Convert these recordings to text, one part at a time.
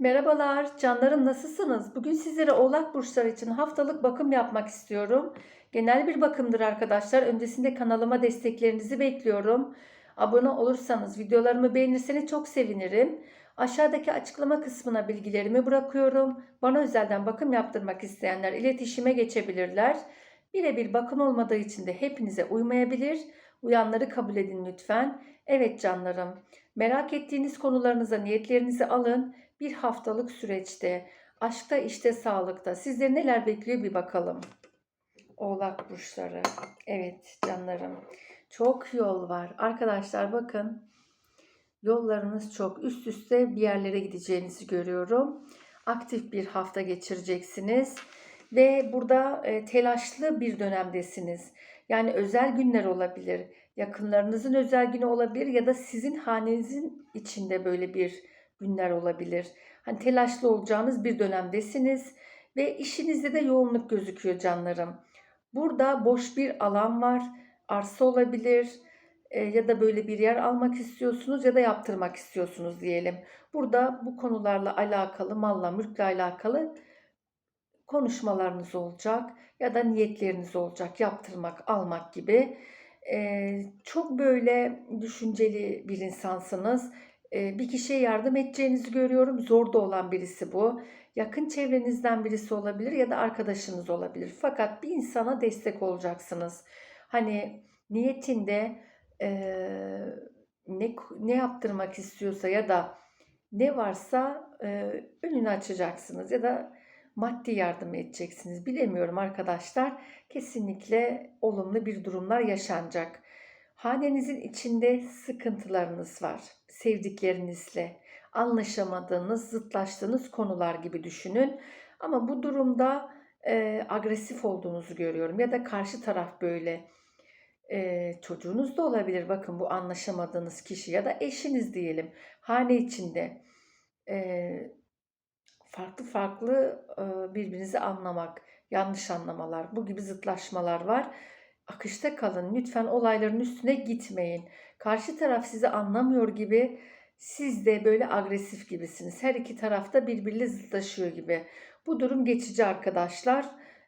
Merhabalar, canlarım nasılsınız? Bugün sizlere Oğlak burçları için haftalık bakım yapmak istiyorum. Genel bir bakımdır arkadaşlar. Öncesinde kanalıma desteklerinizi bekliyorum. Abone olursanız, videolarımı beğenirseniz çok sevinirim. Aşağıdaki açıklama kısmına bilgilerimi bırakıyorum. Bana özelden bakım yaptırmak isteyenler iletişime geçebilirler. Birebir bakım olmadığı için de hepinize uymayabilir. Uyanları kabul edin lütfen. Evet canlarım, merak ettiğiniz konularınıza niyetlerinizi alın bir haftalık süreçte, aşkta, işte, sağlıkta sizleri neler bekliyor bir bakalım. Oğlak burçları. Evet canlarım. Çok yol var. Arkadaşlar bakın. Yollarınız çok üst üste bir yerlere gideceğinizi görüyorum. Aktif bir hafta geçireceksiniz ve burada e, telaşlı bir dönemdesiniz. Yani özel günler olabilir. Yakınlarınızın özel günü olabilir ya da sizin hanenizin içinde böyle bir günler olabilir. Hani telaşlı olacağınız bir dönemdesiniz ve işinizde de yoğunluk gözüküyor canlarım. Burada boş bir alan var. Arsa olabilir e, ya da böyle bir yer almak istiyorsunuz ya da yaptırmak istiyorsunuz diyelim. Burada bu konularla alakalı, malla mülkle alakalı konuşmalarınız olacak ya da niyetleriniz olacak yaptırmak, almak gibi. Ee, çok böyle düşünceli bir insansınız. Bir kişiye yardım edeceğinizi görüyorum. Zor da olan birisi bu. Yakın çevrenizden birisi olabilir ya da arkadaşınız olabilir. Fakat bir insana destek olacaksınız. Hani niyetinde e, ne ne yaptırmak istiyorsa ya da ne varsa e, önünü açacaksınız ya da maddi yardım edeceksiniz. Bilemiyorum arkadaşlar. Kesinlikle olumlu bir durumlar yaşanacak. Hanenizin içinde sıkıntılarınız var. Sevdiklerinizle anlaşamadığınız, zıtlaştığınız konular gibi düşünün. Ama bu durumda e, agresif olduğunuzu görüyorum ya da karşı taraf böyle. E, çocuğunuz da olabilir bakın bu anlaşamadığınız kişi ya da eşiniz diyelim. Hane içinde e, farklı farklı e, birbirinizi anlamak, yanlış anlamalar, bu gibi zıtlaşmalar var. Akışta kalın. Lütfen olayların üstüne gitmeyin. Karşı taraf sizi anlamıyor gibi siz de böyle agresif gibisiniz. Her iki tarafta birbiriyle zıtlaşıyor gibi. Bu durum geçici arkadaşlar.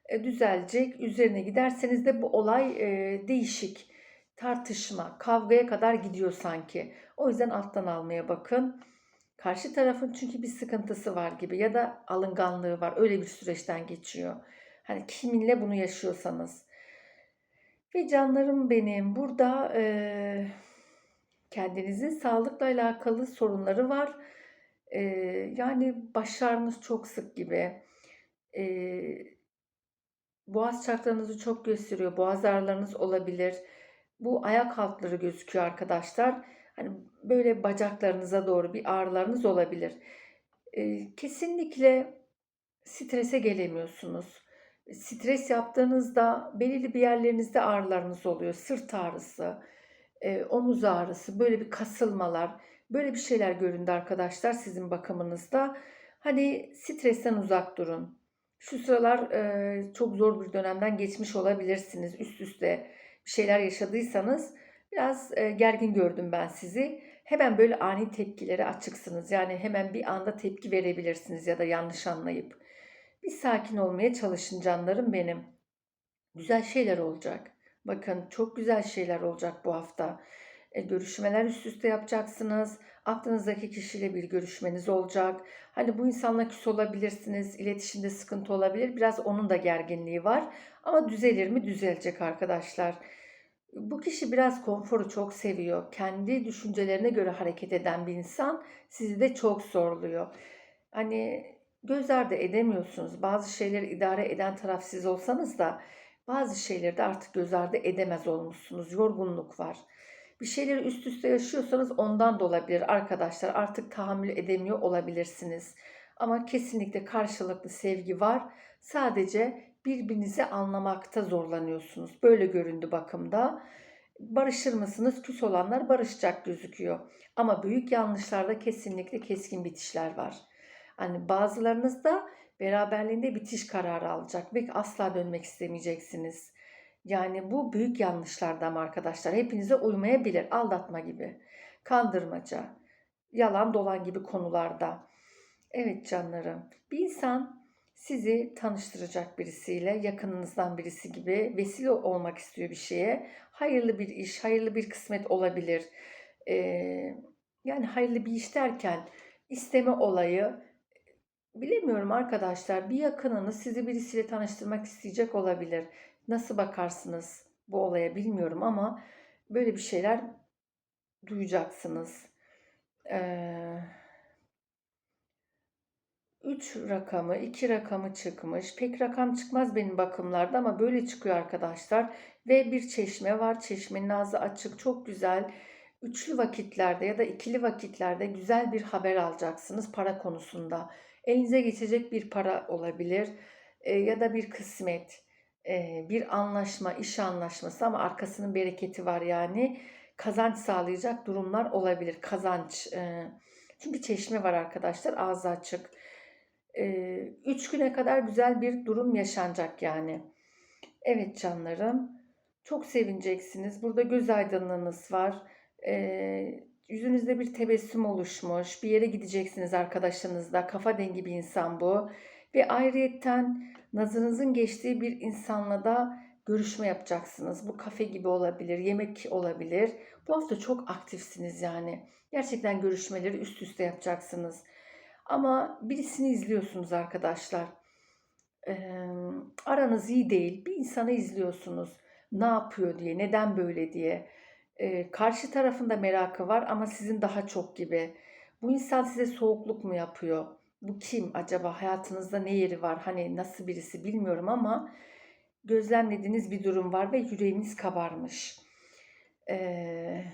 E, düzelecek. Üzerine giderseniz de bu olay e, değişik. Tartışma, kavgaya kadar gidiyor sanki. O yüzden alttan almaya bakın. Karşı tarafın çünkü bir sıkıntısı var gibi ya da alınganlığı var. Öyle bir süreçten geçiyor. Hani kiminle bunu yaşıyorsanız. Ve canlarım benim burada e, kendinizin sağlıkla alakalı sorunları var. E, yani başlarınız çok sık gibi. E, boğaz çakranızı çok gösteriyor. Boğaz ağrılarınız olabilir. Bu ayak altları gözüküyor arkadaşlar. Hani böyle bacaklarınıza doğru bir ağrılarınız olabilir. E, kesinlikle strese gelemiyorsunuz. Stres yaptığınızda belirli bir yerlerinizde ağrılarınız oluyor. Sırt ağrısı, e, omuz ağrısı, böyle bir kasılmalar, böyle bir şeyler göründü arkadaşlar sizin bakımınızda. Hani stresten uzak durun. Şu sıralar e, çok zor bir dönemden geçmiş olabilirsiniz. Üst üste bir şeyler yaşadıysanız biraz e, gergin gördüm ben sizi. Hemen böyle ani tepkilere açıksınız. Yani hemen bir anda tepki verebilirsiniz ya da yanlış anlayıp. Bir sakin olmaya çalışın canlarım benim. Güzel şeyler olacak. Bakın çok güzel şeyler olacak bu hafta. E, görüşmeler üst üste yapacaksınız. Aklınızdaki kişiyle bir görüşmeniz olacak. Hani bu insanla küs olabilirsiniz. iletişimde sıkıntı olabilir. Biraz onun da gerginliği var. Ama düzelir mi? Düzelecek arkadaşlar. Bu kişi biraz konforu çok seviyor. Kendi düşüncelerine göre hareket eden bir insan sizi de çok zorluyor. Hani göz ardı edemiyorsunuz. Bazı şeyleri idare eden taraf siz olsanız da bazı şeyleri de artık göz ardı edemez olmuşsunuz. Yorgunluk var. Bir şeyleri üst üste yaşıyorsanız ondan da olabilir arkadaşlar. Artık tahammül edemiyor olabilirsiniz. Ama kesinlikle karşılıklı sevgi var. Sadece birbirinizi anlamakta zorlanıyorsunuz. Böyle göründü bakımda. Barışır mısınız? Küs olanlar barışacak gözüküyor. Ama büyük yanlışlarda kesinlikle keskin bitişler var. Hani bazılarınız da beraberliğinde bitiş kararı alacak ve asla dönmek istemeyeceksiniz. Yani bu büyük yanlışlardan arkadaşlar. Hepinize uymayabilir. Aldatma gibi, kandırmaca, yalan dolan gibi konularda. Evet canlarım. Bir insan sizi tanıştıracak birisiyle, yakınınızdan birisi gibi vesile olmak istiyor bir şeye. Hayırlı bir iş, hayırlı bir kısmet olabilir. Ee, yani hayırlı bir iş derken isteme olayı bilemiyorum arkadaşlar. Bir yakınınız sizi birisiyle tanıştırmak isteyecek olabilir. Nasıl bakarsınız bu olaya bilmiyorum ama böyle bir şeyler duyacaksınız. Ee, 3 rakamı, 2 rakamı çıkmış. Pek rakam çıkmaz benim bakımlarda ama böyle çıkıyor arkadaşlar. Ve bir çeşme var. Çeşmenin ağzı açık, çok güzel. Üçlü vakitlerde ya da ikili vakitlerde güzel bir haber alacaksınız para konusunda. Elinize geçecek bir para olabilir e, ya da bir kısmet, e, bir anlaşma, iş anlaşması ama arkasının bereketi var yani. Kazanç sağlayacak durumlar olabilir. Kazanç. E, çünkü çeşme var arkadaşlar, ağzı açık. 3 güne kadar güzel bir durum yaşanacak yani. Evet canlarım. Çok sevineceksiniz. Burada göz aydınlığınız var. Ee, yüzünüzde bir tebessüm oluşmuş. Bir yere gideceksiniz arkadaşlarınızla. Kafa dengi bir insan bu. Ve ayrıyetten nazınızın geçtiği bir insanla da görüşme yapacaksınız. Bu kafe gibi olabilir, yemek olabilir. Bu hafta çok aktifsiniz yani. Gerçekten görüşmeleri üst üste yapacaksınız. Ama birisini izliyorsunuz arkadaşlar. Aranız iyi değil. Bir insanı izliyorsunuz. Ne yapıyor diye, neden böyle diye. Ee, karşı tarafında merakı var ama sizin daha çok gibi. Bu insan size soğukluk mu yapıyor? Bu kim acaba? Hayatınızda ne yeri var? Hani nasıl birisi bilmiyorum ama gözlemlediğiniz bir durum var ve yüreğiniz kabarmış. Ee,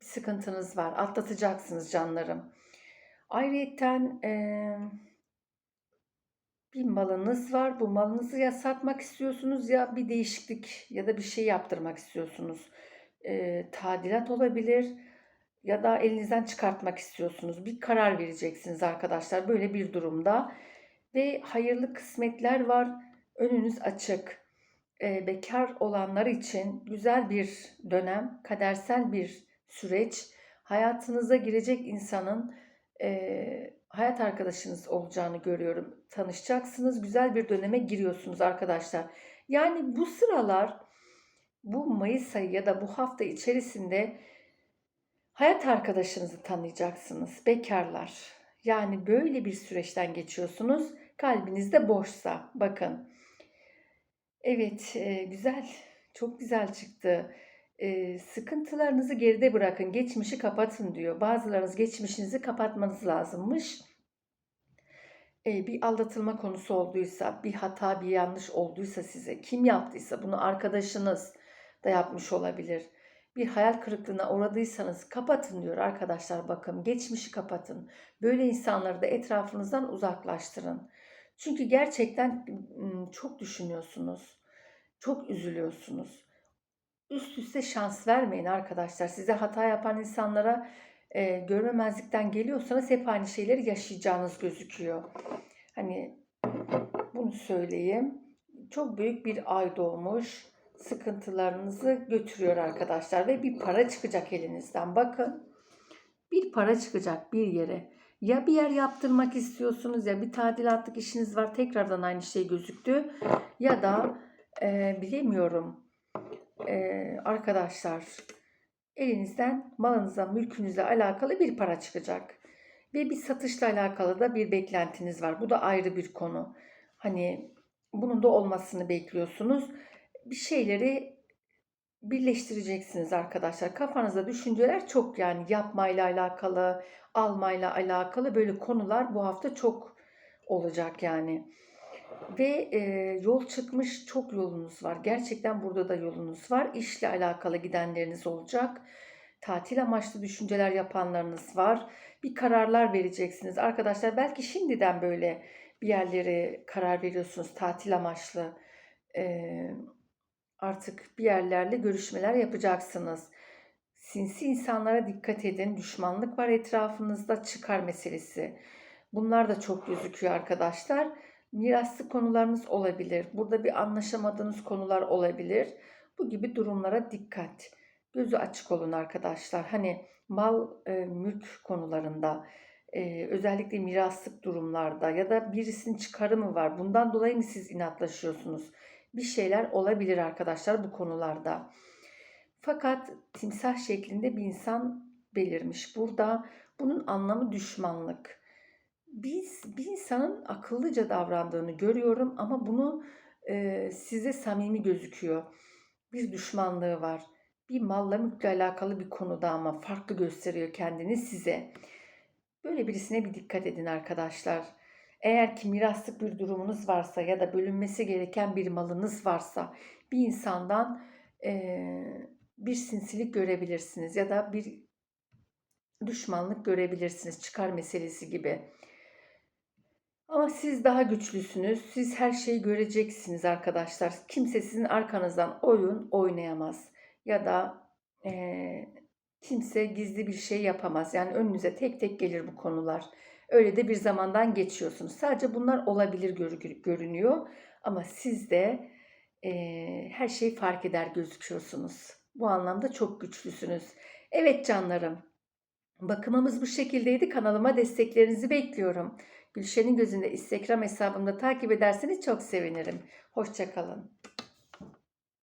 bir sıkıntınız var. Atlatacaksınız canlarım. Ayrıyeten e, bir malınız var. Bu malınızı ya satmak istiyorsunuz ya bir değişiklik ya da bir şey yaptırmak istiyorsunuz. E, tadilat olabilir ya da elinizden çıkartmak istiyorsunuz. Bir karar vereceksiniz arkadaşlar böyle bir durumda. Ve hayırlı kısmetler var. Önünüz açık. E, bekar olanlar için güzel bir dönem, kadersel bir süreç. Hayatınıza girecek insanın e, hayat arkadaşınız olacağını görüyorum. Tanışacaksınız, güzel bir döneme giriyorsunuz arkadaşlar. Yani bu sıralar bu Mayıs ayı ya da bu hafta içerisinde hayat arkadaşınızı tanıyacaksınız. Bekarlar. Yani böyle bir süreçten geçiyorsunuz. Kalbinizde boşsa bakın. Evet, e, güzel. Çok güzel çıktı. Eee, sıkıntılarınızı geride bırakın, geçmişi kapatın diyor. Bazılarınız geçmişinizi kapatmanız lazımmış. Eee, bir aldatılma konusu olduysa, bir hata, bir yanlış olduysa size, kim yaptıysa bunu arkadaşınız da yapmış olabilir. Bir hayal kırıklığına uğradıysanız kapatın diyor arkadaşlar bakın. Geçmişi kapatın. Böyle insanları da etrafınızdan uzaklaştırın. Çünkü gerçekten çok düşünüyorsunuz. Çok üzülüyorsunuz üst üste şans vermeyin arkadaşlar. Size hata yapan insanlara e, görmemezlikten geliyorsanız hep aynı şeyleri yaşayacağınız gözüküyor. Hani bunu söyleyeyim. Çok büyük bir ay doğmuş. Sıkıntılarınızı götürüyor arkadaşlar ve bir para çıkacak elinizden. Bakın. Bir para çıkacak bir yere. Ya bir yer yaptırmak istiyorsunuz ya bir tadilatlık işiniz var tekrardan aynı şey gözüktü. Ya da e, bilemiyorum e, arkadaşlar elinizden malınıza, mülkünüzle alakalı bir para çıkacak. Ve bir satışla alakalı da bir beklentiniz var. Bu da ayrı bir konu. Hani bunun da olmasını bekliyorsunuz. Bir şeyleri birleştireceksiniz arkadaşlar. Kafanızda düşünceler çok yani yapmayla alakalı, almayla alakalı böyle konular bu hafta çok olacak yani. Ve e, yol çıkmış çok yolunuz var. Gerçekten burada da yolunuz var. İşle alakalı gidenleriniz olacak. Tatil amaçlı düşünceler yapanlarınız var. Bir kararlar vereceksiniz. Arkadaşlar belki şimdiden böyle bir yerlere karar veriyorsunuz tatil amaçlı. E, artık bir yerlerle görüşmeler yapacaksınız. Sinsi insanlara dikkat edin. Düşmanlık var etrafınızda. Çıkar meselesi. Bunlar da çok gözüküyor arkadaşlar miraslı konularınız olabilir. Burada bir anlaşamadığınız konular olabilir. Bu gibi durumlara dikkat. Gözü açık olun arkadaşlar. Hani mal, e, mülk konularında Ee, özellikle miraslık durumlarda ya da birisinin çıkarı mı var? Bundan dolayı mı siz inatlaşıyorsunuz? Bir şeyler olabilir arkadaşlar bu konularda. Fakat timsah şeklinde bir insan belirmiş. Burada bunun anlamı düşmanlık. Biz bir insanın akıllıca davrandığını görüyorum ama bunu e, size samimi gözüküyor. Bir düşmanlığı var. Bir malla mülkle alakalı bir konuda ama farklı gösteriyor kendini size. Böyle birisine bir dikkat edin arkadaşlar. Eğer ki miraslık bir durumunuz varsa ya da bölünmesi gereken bir malınız varsa bir insandan eee, bir sinsilik görebilirsiniz ya da bir düşmanlık görebilirsiniz çıkar meselesi gibi. Ama siz daha güçlüsünüz. Siz her şeyi göreceksiniz arkadaşlar. Kimse sizin arkanızdan oyun oynayamaz. Ya da eee, kimse gizli bir şey yapamaz. Yani önünüze tek tek gelir bu konular. Öyle de bir zamandan geçiyorsunuz. Sadece bunlar olabilir görü- görünüyor. Ama siz de eee, her şeyi fark eder gözüküyorsunuz. Bu anlamda çok güçlüsünüz. Evet canlarım. Bakımımız bu şekildeydi. Kanalıma desteklerinizi bekliyorum. Gülşen'in gözünde Instagram hesabımda takip ederseniz çok sevinirim. Hoşçakalın.